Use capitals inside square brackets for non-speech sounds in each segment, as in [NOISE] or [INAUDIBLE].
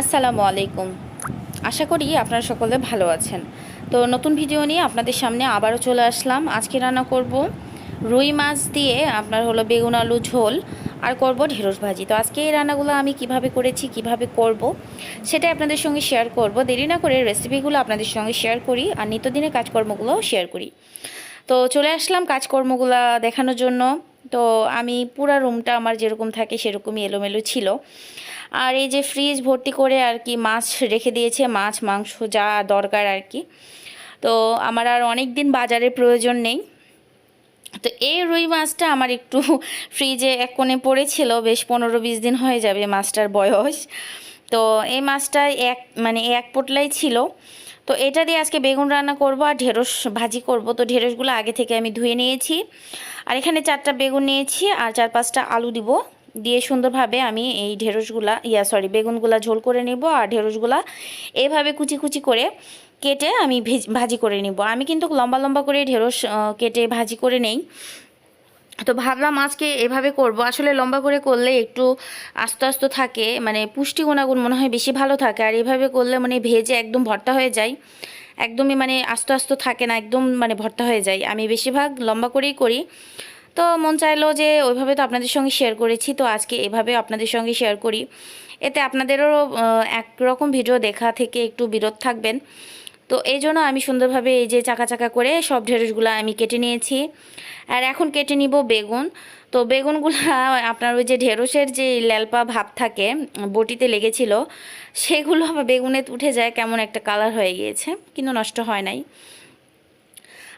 আসসালামু আলাইকুম। আশা করি আপনারা সকলে ভালো আছেন। তো নতুন ভিডিও নিয়ে আপনাদের সামনে আবারও চলে আসলাম। আজকে রান্না করব রুই মাছ দিয়ে আপনার হলো বেগুন আলু ঝোল আর করব ঢেঁড়স ভাজি। তো আজকে এই রান্নাগুলো আমি কীভাবে করেছি, কীভাবে করব সেটা আপনাদের সঙ্গে শেয়ার করব। দেরি না করে রেসিপিগুলো আপনাদের সঙ্গে শেয়ার করি আর নিত্যদিনের কাজকর্মগুলোও শেয়ার করি। তো চলে আসলাম কাজকর্মগুলো দেখানোর জন্য। তো আমি পুরা রুমটা আমার যেরকম থাকে সেরকমই এলোমেলো ছিল। আর এই যে ফ্রিজ ভর্তি করে আর কি মাছ রেখে দিয়েছে, মাছ, মাংস যা দরকার আর কি। তো আমার আর অনেক দিন বাজারের প্রয়োজন নেই। তো এই রুই মাছটা আমার একটু [LAUGHS] ফ্রিজে এক কোণে পড়েছিল, বেশ পনেরো বিশ দিন হয়ে যাবে মাছটার বয়স। তো এই মাছটা এক মানে এক পোটলাই ছিল। তো এটা দিয়ে আজকে বেগুন রান্না করব আর ঢেঁড়স ভাজি করব। তো ঢেঁড়সগুলো আগে থেকে আমি ধুয়ে নিয়েছি। আর এখানে চারটা বেগুন নিয়েছি আর চার পাঁচটা আলু দিব। দিয়ে সুন্দরভাবে আমি এই ঢেঁড়সগুলা, ইয়া সরি বেগুনগুলা ঝোল করে নিব আর ঢেঁড়সগুলা এভাবে কুচি কুচি করে কেটে আমি ভাজি করে নিব। আমি কিন্তু লম্বা লম্বা করে ঢেঁড়স কেটে ভাজি করে নেই। তো ভাবলাম আজকে এভাবে করব। আসলে লম্বা করে করলে একটু আস্তে আস্তে থাকে মানে পুষ্টি গুণাগুণ মনে হয় বেশি ভালো থাকে। আর এভাবে করলে মানে ভেজে একদম ভর্তা হয়ে যায়। একদমই মানে আস্তে আস্তে থাকে না, একদম মানে ভর্তা হয়ে যায়। আমি বেশিরভাগ লম্বা করেই করি। তো মন চাইলো যে ওইভাবে তো আপনাদের সঙ্গে শেয়ার করেছি, তো আজকে এভাবে আপনাদের সঙ্গে শেয়ার করি। এতে আপনাদেরও একরকম ভিডিও দেখা থেকে একটু বিরত থাকবেন। তো এই জন্য আমি সুন্দরভাবে এই যে চাকা চাকা করে সব ঢেঁড়সগুলো আমি কেটে নিয়েছি। আর এখন কেটে নিব বেগুন। তো বেগুনগুলো [LAUGHS] আপনার ওই যে ঢেঁড়সের যে ল্যালপা ভাব থাকে, বটিতে লেগেছিল, সেগুলো বেগুনে উঠে যায়, কেমন একটা কালার হয়ে গিয়েছে, কিন্তু নষ্ট হয় নাই।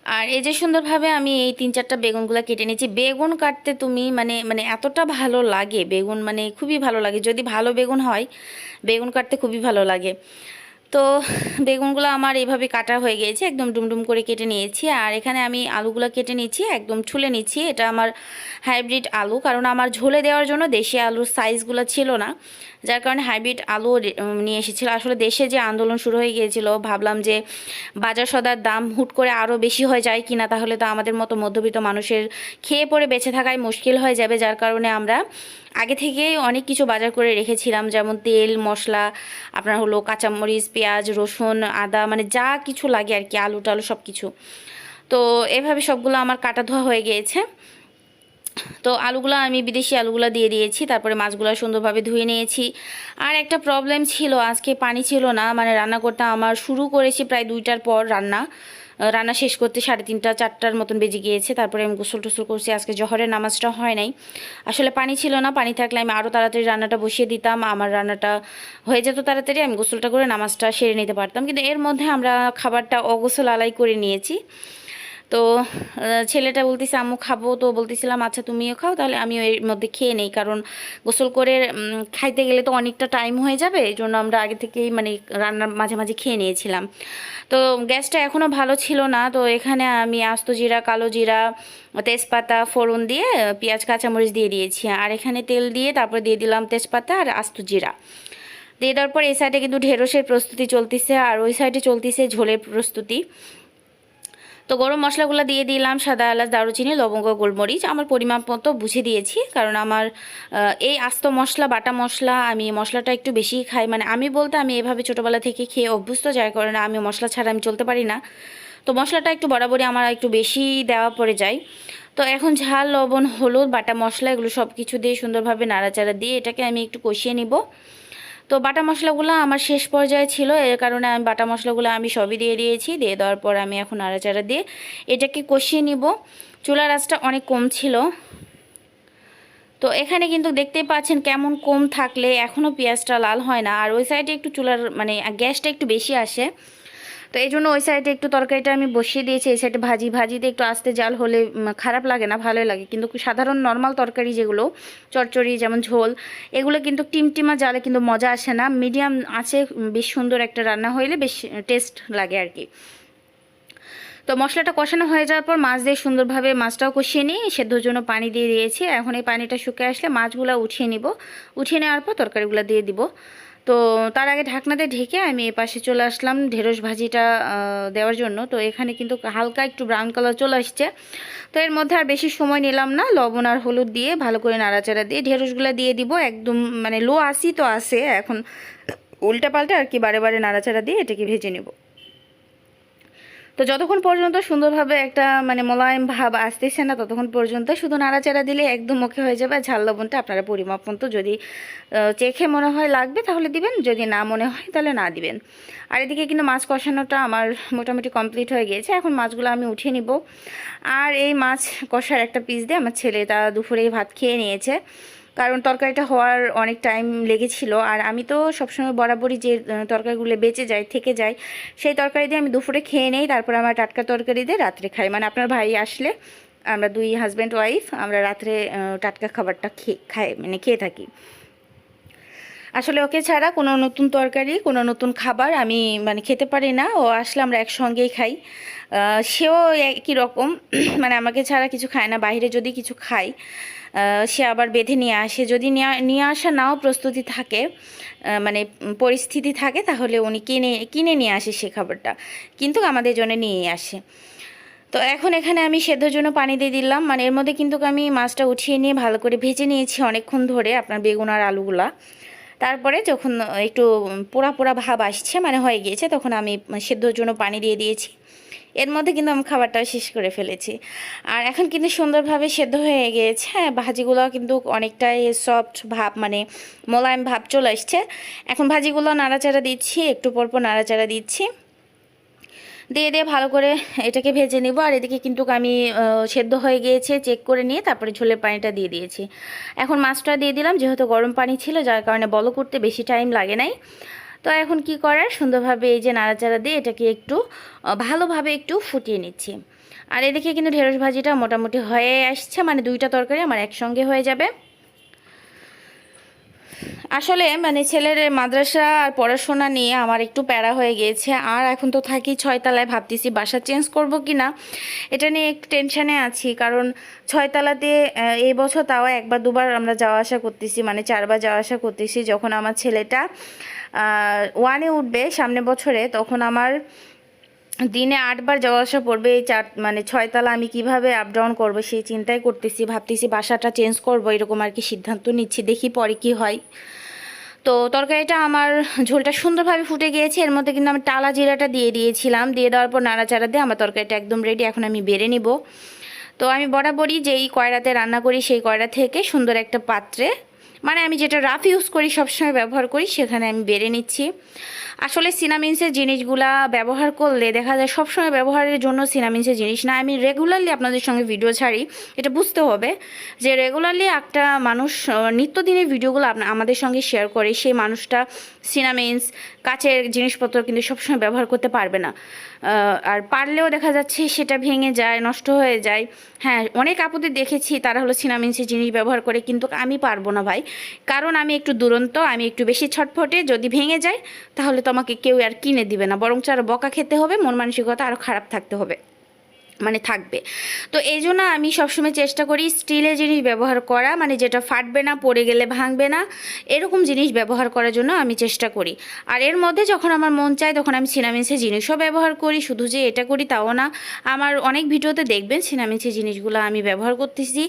আর এই যে সুন্দরভাবে আমি এই তিন চারটা বেগুনগুলো কেটে নিয়েছি, বেগুন কাটতে তুমি মানে মানে এতটা ভালো লাগে, বেগুন মানে খুবই ভালো লাগে। যদি ভালো বেগুন হয়, বেগুন কাটতে খুবই ভালো লাগে। তো বেগুনগুলো আমার এইভাবে কাটা হয়ে গিয়েছে, একদম ডুমডুম করে কেটে নিয়েছি। আর এখানে আমি আলুগুলো কেটে নিচ্ছি একদম ছুলে নিচ্ছি এটা আমার হাইব্রিড আলু, কারণ আমার ঝোলে দেওয়ার জন্য দেশি আলুর সাইজগুলো ছিল না। যার কারণে হাইব্রিড আলু নিয়ে এসেছিল। আসলে দেশে যে আন্দোলন শুরু হয়ে গিয়েছিল, ভাবলাম যে বাজার সদার দাম হুট করে আরও বেশি হয়ে যায় কিনা, তাহলে তো আমাদের মতো মধ্যবিত্ত মানুষের খেয়ে পড়ে বেঁচে থাকায় মুশকিল হয়ে যাবে। যার কারণে আমরা আগে থেকেই অনেক কিছু বাজার করে রেখেছিলাম, যেমন তেল, মশলা, আপনার হলো কাঁচামরিচ, পেঁয়াজ, রসুন, আদা মানে যা কিছু লাগে আর কি আলু টালু সব কিছু তো এভাবে সবগুলো আমার কাটা ধোয়া হয়ে গিয়েছে। তো আলুগুলো আমি বিদেশি আলুগুলো দিয়ে দিয়েছি, তারপরে মাছগুলো সুন্দরভাবে ধুয়ে নিয়েছি। আর একটা প্রবলেম ছিল, আজকে পানি ছিল না মানে রান্না করতে আমার শুরু করেছি প্রায় দুইটার পর রান্না। রান্না শেষ করতে সাড়ে তিনটা, চারটার মতন বেজে গিয়েছে, তারপরে আমি গোসল টোসল করছি, আজকে জহরের নামাজটা হয় নাই। আসলে পানি ছিল না, পানি থাকলে আমি আরও তাড়াতাড়ি রান্নাটা বসিয়ে দিতাম, আমার রান্নাটা হয়ে যেত তাড়াতাড়ি, আমি গোসলটা করে নামাজটা সেরে নিতে পারতাম। কিন্তু এর মধ্যে আমরা খাবারটা অগোসল আলাই করে নিয়েছি। তো ছেলেটা বলতেছে, আম্মু, খাব তো। বলতেছিলাম আচ্ছা তুমিও খাও, তাহলে আমি এর মধ্যে খেয়ে নেই। কারণ গোসল করে খাইতে গেলে তো অনেকটা টাইম হয়ে যাবে এই জন্য আমরা আগে থেকেই মানে রান্নার মাঝে মাঝে খেয়ে নিয়েছিলাম। তো, গ্যাসটা এখনও ভালো ছিল না। তো, এখানে আমি আস্ত জিরা, কালো জিরা, তেজপাতা, ফোড়ন দিয়ে, পেঁয়াজ, কাঁচামরিচ দিয়ে দিয়েছি। আর এখানে তেল দিয়ে তারপর দিয়ে দিলাম তেজপাতা আর আস্ত জিরা। দিয়ে দেওয়ার পর এই সাইডে কিন্তু ঢেঁড়সের প্রস্তুতি চলতেছে, আর ওই সাইডে চলতেছে ঝোলের প্রস্তুতি। তো গরম মশলাগুলো দিয়ে দিলাম, সাদা এলাচ, দারুচিনি, লবঙ্গ, গোলমরিচ। আমার পরিমাপ মতো বুঝে দিয়েছি, কারণ আমার এই আস্ত মশলা, বাটা মশলা, আমি মশলাটা একটু বেশি খাই। মানে আমি বলতে আমি এভাবে ছোটোবেলা থেকে খেয়ে অভ্যস্ত, যার কারণে আমি মশলা ছাড়া আমি চলতে পারি না। তো মশলাটা একটু বরাবরই আমার একটু বেশি দেওয়া পড়ে যায়। তো এখন ঝাল, লবণ, হলুদ, বাটা মশলা, এগুলো সব কিছু দিয়ে সুন্দরভাবে নাড়াচাড়া দিয়ে এটাকে আমি একটু কষিয়ে নিব। তো বাটা মশলাগুলো আমার শেষ পর্যায়ে ছিল, এর কারণে আমি বাটা মশলাগুলো আমি সবই দিয়ে দিয়েছি, দিয়ে দেওয়ার পর আমি এখন আড়াচাড়া দিয়ে এটাকে কষিয়ে নিব। চুলার আঁচটা অনেক কম ছিল। তো এখানে কিন্তু দেখতেই পাচ্ছেন কেমন কম থাকলে এখনও পেঁয়াজটা লাল হয় না, আর ওই সাইডে একটু চুলার মানে গ্যাসটা একটু বেশি আসে। তো এই জন্য ওই সাইডে একটু তরকারিটা আমি বসিয়ে দিয়েছি, এই সাইডে ভাজি, ভাজিতে একটু আস্তে জাল হলে খারাপ লাগে না, ভালোই লাগে। কিন্তু সাধারণ নর্মাল তরকারি যেগুলো চচ্চড়ি যেমন ঝোল, এগুলো কিন্তু টিমটিমা জালে কিন্তু মজা আসে না। মিডিয়াম আছে বেশ সুন্দর একটা রান্না হইলে বেশ টেস্ট লাগে আর কি। তো মশলাটা কষানো হয়ে যাওয়ার পর মাছ দিয়ে সুন্দরভাবে মাছটাও কষিয়ে নিই সেদ্ধর জন্য পানি দিয়ে দিয়েছি। এখন এই পানিটা শুকিয়ে আসলে মাছগুলো উঠিয়ে নিব। উঠিয়ে নেওয়ার পর তরকারিগুলো দিয়ে দিব। তো তার আগে ঢাকনাতে ঢেকে আমি এ পাশে চলে আসলাম ঢেঁড়স ভাজিটা দেওয়ার জন্য। তো এখানে কিন্তু হালকা একটু ব্রাউন কালার চলে আসছে। তো এর মধ্যে আর বেশি সময় নিলাম না, লবণ আর হলুদ দিয়ে ভালো করে নাড়াচাড়া দিয়ে ঢেঁড়সগুলো দিয়ে দিব। একদম মানে লো আসি তো আসে এখন উল্টা পাল্টা আর কি বারে বারে নাড়াচাড়া দিয়ে এটাকে ভেজে নেব। তো যতক্ষণ পর্যন্ত সুন্দরভাবে একটা মানে মোলায়েম ভাব আসতেছে না, ততক্ষণ পর্যন্ত শুধু নাড়াচাড়া দিলে একদম মুখে হয়ে যাবে ঝাল লবণটা আপনারা পরিমাপ মতো যদি চেখে মনে হয় লাগবে তাহলে দিবেন, যদি না মনে হয় তাহলে না দিবেন। আর এদিকে কিন্তু মাছ কষানোটা আমার মোটামুটি কমপ্লিট হয়ে গিয়েছে, এখন মাছগুলো আমি উঠিয়ে নিব। আর এই মাছ কষার একটা পিস দিয়ে আমার ছেলে তা দুপুরেই ভাত খেয়ে নিয়েছে। কারণ তরকারিটা হওয়ার অনেক টাইম লেগেছিল। আর আমি তো সবসময় বরাবরই যে তরকারিগুলো বেঁচে যায় থেকে যায় সেই তরকারি দিয়ে আমি দুপুরে খেয়ে নেই তারপর আমার টাটকা তরকারি দিয়ে রাত্রে খাই। মানে আপনার ভাই আসলে আমরা দুই হাজব্যান্ড ওয়াইফ আমরা রাত্রে টাটকা খাবারটা খেয়ে খাই মানে খেয়ে থাকি। আসলে ওকে ছাড়া কোনো নতুন তরকারি কোনো নতুন খাবার আমি মানে খেতে পারি না। ও আসলে আমরা একসঙ্গেই খাই। সেও একই রকম। [CLEARS THROAT] মানে আমাকে ছাড়া কিছু খায় না বাইরে যদি কিছু আহ, সে আবার বেঁধে নিয়ে আসে। যদি নেয়া- আসা নাও প্রস্তুতি থাকে মানে পরিস্থিতি থাকে, তাহলে উনি কিনে কিনে নিয়ে আসে সে খাবারটা। কিন্তু আমাদের জন্য নিয়ে আসে। তো এখন এখানে আমি সেদ্ধর জন্য পানি দিয়ে দিলাম। মানে এর মধ্যে কিন্তু আমি মাছটা উঠিয়ে নিয়ে ভালো করে ভেজে নিয়েছি অনেকক্ষণ ধরে আপনার বেগুন আর আলুগুলা। তারপরে যখন একটু পোড়া পোড়া ভাব আসছে মানে হয়ে গিয়েছে, তখন আমি সেদ্ধর জন্য পানি দিয়ে দিয়েছি। এর মধ্যে কিন্তু আমি খাবারটা শেষ করে ফেলেছি। আর এখন কিন্তু সুন্দরভাবে সেদ্ধ হয়ে গিয়েছে হ্যাঁ, ভাজিগুলো কিন্তু অনেকটাই সফট ভাব মানে মোলায়েম ভাব চলে আসছে। এখন ভাজিগুলো নাড়াচাড়া দিচ্ছি একটু পরপর নাড়াচাড়া দিচ্ছি। দিয়ে দিয়ে ভালো করে এটাকে ভেজে নিব আর এদিকে কিন্তু আমি সেদ্ধ হয়ে গিয়েছে চেক করে নিয়ে তারপরে ঝোলের পানিটা দিয়ে দিয়েছি। এখন মাছটা দিয়ে দিলাম যেহেতু গরম পানি ছিল যার কারণে বলো করতে বেশি টাইম লাগে নাই। তো এখন কি করার? সুন্দরভাবে এই যে নাড়াচাড়া দিয়ে এটাকে একটু ভালোভাবে একটু ফুটিয়ে নিচ্ছি। আর এদিকে কিন্তু ঢেঁড়স ভাজিটা মোটামুটি হয়ে আসছে মানে দুইটা তরকারি আমার একসঙ্গে হয়ে যাবে। আসলে মানে ছেলের মাদ্রাসা আর পড়াশোনা নিয়ে আমার একটু প্যারা হয়ে গিয়েছে। আর এখন তো থাকি ছয়তলায়, ভাবতেছি বাসা চেঞ্জ করব কি না এটা নিয়ে একটু টেনশানে আছি, কারণ ছয়তলাতে এই বছর তাও একবার দুবার আমরা যাওয়া আসা করতেছি মানে চারবার যাওয়া আসা করতেছি। যখন আমার ছেলেটা ওয়ানে উঠবে সামনে বছরে, তখন আমার দিনে আটবার যাওয়া আসা পড়বে। এই চার মানে ছয়তলা আমি কীভাবে আপ ডাউন করব সেই চিন্তাই করতেছি, ভাবতেছি বাসাটা চেঞ্জ করব, এরকম আর কি সিদ্ধান্ত নিচ্ছি। দেখি পরে কি হয়। তো তরকারিটা আমার ঝোলটা সুন্দরভাবে ফুটে গিয়েছে। এর মধ্যে কিন্তু আমি টালা জিরাটা দিয়ে দিয়েছিলাম। দিয়ে দেওয়ার পর নাড়াচাড়া দিয়ে আমার তরকারিটা একদম রেডি এখন আমি বেড়ে নিব। তো আমি বরাবরই যেই কয়রাতে রান্না করি সেই কয়রা থেকে সুন্দর একটা পাত্রে মানে আমি যেটা রাফ ইউজ করি, সবসময় ব্যবহার করি, সেখানে আমি বেড়ে নিচ্ছি। আসলে সিনামিন্সের জিনিসগুলা ব্যবহার করলে দেখা যায় সবসময় ব্যবহারের জন্য সিনামিন্সের জিনিস না। আমি রেগুলারলি আপনাদের সঙ্গে ভিডিও ছাড়ি, এটা বুঝতে হবে যে রেগুলারলি একটা মানুষ নিত্যদিনের ভিডিওগুলো আমাদের সঙ্গে শেয়ার করে, সেই মানুষটা সিনামিন্স কাচের জিনিসপত্র কিন্তু সবসময় ব্যবহার করতে পারবে না। আর পারলেও দেখা যাচ্ছে সেটা ভেঙে যায়, নষ্ট হয়ে যায়। হ্যাঁ অনেক আপুদের দেখেছি তারা হলো সিনামিন্সের জিনিস ব্যবহার করে, কিন্তু আমি পারব না ভাই। কারণ আমি একটু দুরন্ত, আমি একটু বেশি ছটফটে, যদি ভেঙে যায়, তাহলে তোমাকে কেউ আর কিনে দিবে না। বরং আরও বকা খেতে হবে, মন মানসিকতা আরও খারাপ থাকতে হবে। মানে থাকবে। তো এই জন্য আমি সবসময় চেষ্টা করি স্টিলের জিনিস ব্যবহার করা মানে যেটা ফাটবে না, পড়ে গেলে ভাঙবে না, এরকম জিনিস ব্যবহার করার জন্য আমি চেষ্টা করি। আর এর মধ্যে যখন আমার মন চায় তখন আমি সিনামিন্সের জিনিসও ব্যবহার করি, শুধু যে এটা করি তাও না। আমার অনেক ভিডিওতে দেখবেন সিনামিন্সের জিনিসগুলো আমি ব্যবহার করতেছি।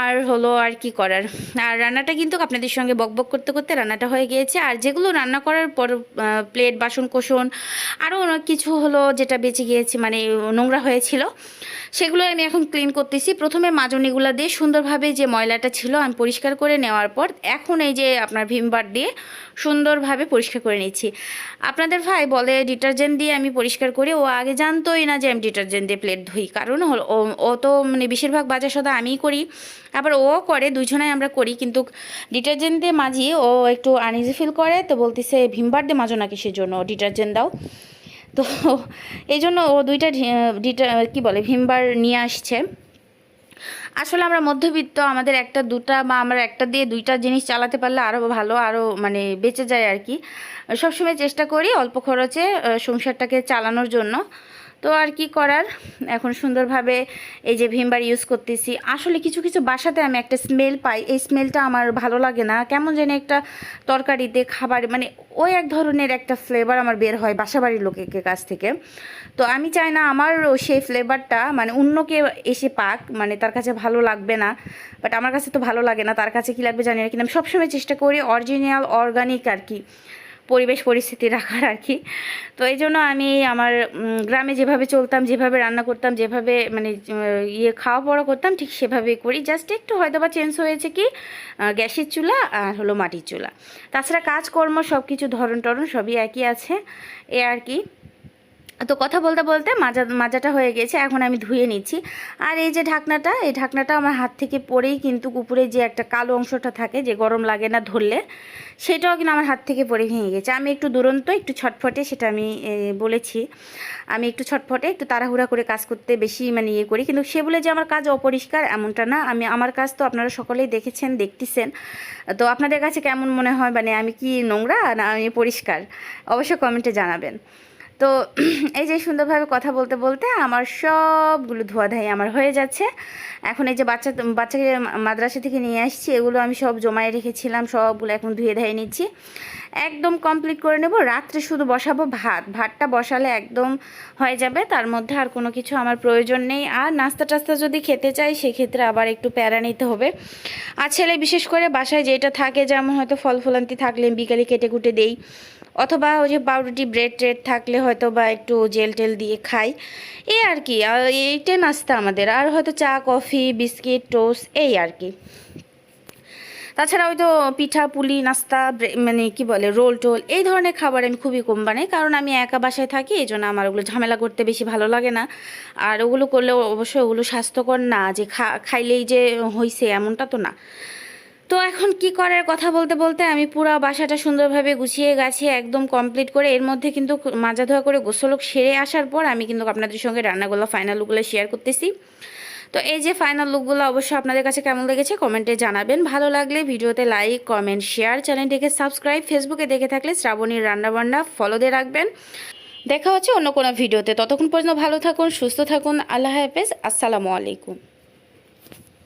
আর হলো আর কি করার? আর রান্নাটা কিন্তু আপনাদের সঙ্গে বকবক করতে করতে রান্নাটা হয়ে গিয়েছে। আর যেগুলো রান্না করার পর প্লেট বাসন কোসন আরও অনেক কিছু হলো যেটা বেঁচে গিয়েছে মানে নোংরা হয়েছিল সেগুলো আমি এখন ক্লিন করতেছি। প্রথমে মাজনিগুলো দিয়ে সুন্দরভাবে যে ময়লাটা ছিল আমি পরিষ্কার করে নেওয়ার পর এখন এই যে আপনার ভিমবার দিয়ে সুন্দরভাবে পরিষ্কার করে নিচ্ছি। আপনাদের ভাই বলে ডিটারজেন্ট দিয়ে আমি পরিষ্কার করি, ও আগে জানতোই না যে আমি ডিটারজেন্ট দিয়ে প্লেট ধুই। কারণ হলো ও- তো মানে বেশিরভাগ বাজার সদা আমিই করি। আবার ও করে, দুজনাই আমরা করি, কিন্তু ডিটারজেন্ট দিয়ে মাজি ও একটু আনইজি ফিল করে, তো বলতেছে ভিমবার দিয়ে মাজো না কিসের জন্য, ডিটারজেন্ট দাও। তো এই জন্য ও দুইটা ডিটা কি বলে, ভিমবার নিয়ে আসছে। আসলে আমরা মধ্যবিত্ত, আমাদের একটা দুটা বা আমরা একটা দিয়ে দুইটা জিনিস চালাতে পারলে আরও ভালো আরও মানে বেঁচে যায় আর কি। সবসময় চেষ্টা করি অল্প খরচে সংসারটাকে চালানোর জন্য। তো আর কি করার? এখন সুন্দরভাবে এই যে ভিমবার ইউজ করতেছি। আসলে কিছু কিছু বাসাতে আমি একটা স্মেল পাই। এই স্মেলটা আমার ভালো লাগে না। কেমন যেন একটা তরকারিতে খাবারে মানে ওই এক ধরনের একটা ফ্লেভার আমার বের হয় বাসাবাড়ির লোকের কাছ থেকে। তো আমি চাই না আমার সেই ফ্লেভারটা মানে অন্য কেউ এসে পাক মানে তার কাছে ভালো লাগবে না। বাট আমার কাছে তো ভালো লাগে না। তার কাছে কী লাগবে জানি না। কিন্তু আমি সবসময় চেষ্টা করি অরিজিনাল অর্গানিক আর কি। পরিবেশ পরিস্থিতি রাখার আর কি। তো এই জন্য আমি আমার গ্রামে যেভাবে চলতাম, যেভাবে রান্না করতাম, যেভাবে মানে ইয়ে খাওয়া পড়া করতাম, ঠিক সেভাবেই করি। জাস্ট একটু হয়তো বা চেঞ্জ হয়েছে কি গ্যাসের চুলা আর হলো মাটির চুলা। তাছাড়া কাজকর্ম সব কিছু ধরন টরন সবই একই আছে, এ আর কি। তো কথা বলতে বলতে মাজা, মাজাটা হয়ে গেছে, এখন আমি ধুয়ে নিচ্ছি। আর এই যে ঢাকনাটা, এই ঢাকনাটা আমার হাত থেকে পড়েই কিন্তু উপরে যে একটা কালো অংশটা থাকে, যে গরম লাগে না ধরলে, সেটাও কিন্তু আমার হাত থেকে পড়ে ভেঙে গেছে। আমি একটু দুরন্ত, একটু ছটফটে, সেটা আমি বলেছি। আমি একটু ছটফটে, একটু তাড়াহুড়া করে কাজ করতে বেশি মানে ইয়ে করি। কিন্তু সে বলে যে আমার কাজ অপরিষ্কার, এমনটা না। আমি, আমার কাজ তো আপনারা সকলেই দেখেছেন, দেখতেছেন। তো আপনাদের কাছে কেমন মনে হয়? মানে আমি কি নোংরা না আমি পরিষ্কার? অবশ্যই কমেন্টে জানাবেন। তো [CLEARS THROAT] এই যে সুন্দরভাবে কথা বলতে বলতে আমার সবগুলো ধোয়াধাই আমার হয়ে যাচ্ছে। এখন এই যে বাচ্চা, বাচ্চাকে মাদ্রাসা থেকে নিয়ে আসছি, এগুলো আমি সব জমায়ে রেখেছিলাম, সবগুলো এখন ধুয়ে ধায়ে নিচ্ছি। একদম কমপ্লিট করে নেব, রাত্রে শুধু বসাবো ভাত। ভাতটা বসালে একদম হয়ে যাবে, তার মধ্যে আর কোনো কিছু আমার প্রয়োজন নেই। আর নাস্তা টাস্তা যদি খেতে চাই, সেক্ষেত্রে আবার একটু প্যারা নিতে হবে। আর ছেলে বিশেষ করে বাসায় যেটা থাকে, যেমন হয়তো ফল ফলান্তি থাকলে বিকালে কেটে কুটে দেই। অথবা ওই যে পাউরুটি, ব্রেড ট্রেড থাকলে হয়তো বা একটু জেল টেল দিয়ে খাই। এই আর কি আর এইটাই নাস্তা আমাদের। আর হয়তো চা, কফি, বিস্কিট, টোস্ট, এই আর কি। তাছাড়া ওই তো পিঠা, পুলি, নাস্তা মানে কি বলে, রোল টোল, এই ধরনের খাবার আমি খুবই কম বানাই, কারণ আমি একা বাসায় থাকি, এই জন্য আমার ওগুলো ঝামেলা করতে বেশি ভালো লাগে না। আর ওগুলো করলেও অবশ্যই ওগুলো স্বাস্থ্যকর না, যে খা, খাইলেই যে হইছে এমনটা তো না। তো এখন কি করার কথা বলতে বলতে আমি পুরো বাসাটা সুন্দরভাবে গুছিয়ে গাছিয়ে একদম কমপ্লিট করে এর মধ্যে কিন্তু মাজা ধোয়া করে গোসলক সেরে আসার পর আমি কিন্তু আপনাদের সঙ্গে রান্নাগুলো ফাইনাল লুকগুলো শেয়ার করতেছি। তো এই যে ফাইনাল লুকগুলো অবশ্যই আপনাদের কাছে কেমন লেগেছে কমেন্টে জানাবেন। ভালো লাগলে ভিডিওতে লাইক কমেন্ট শেয়ার চ্যানেলটিকে সাবস্ক্রাইব ফেসবুকে দেখে থাকলে শ্রাবণীর রান্নাবান্না ফলো দিয়ে রাখবেন। দেখা হচ্ছে অন্য কোনো ভিডিওতে ততক্ষণ পর্যন্ত ভালো থাকুন, সুস্থ থাকুন। আল্লাহ হাফেজ। আসসালামু আলাইকুম।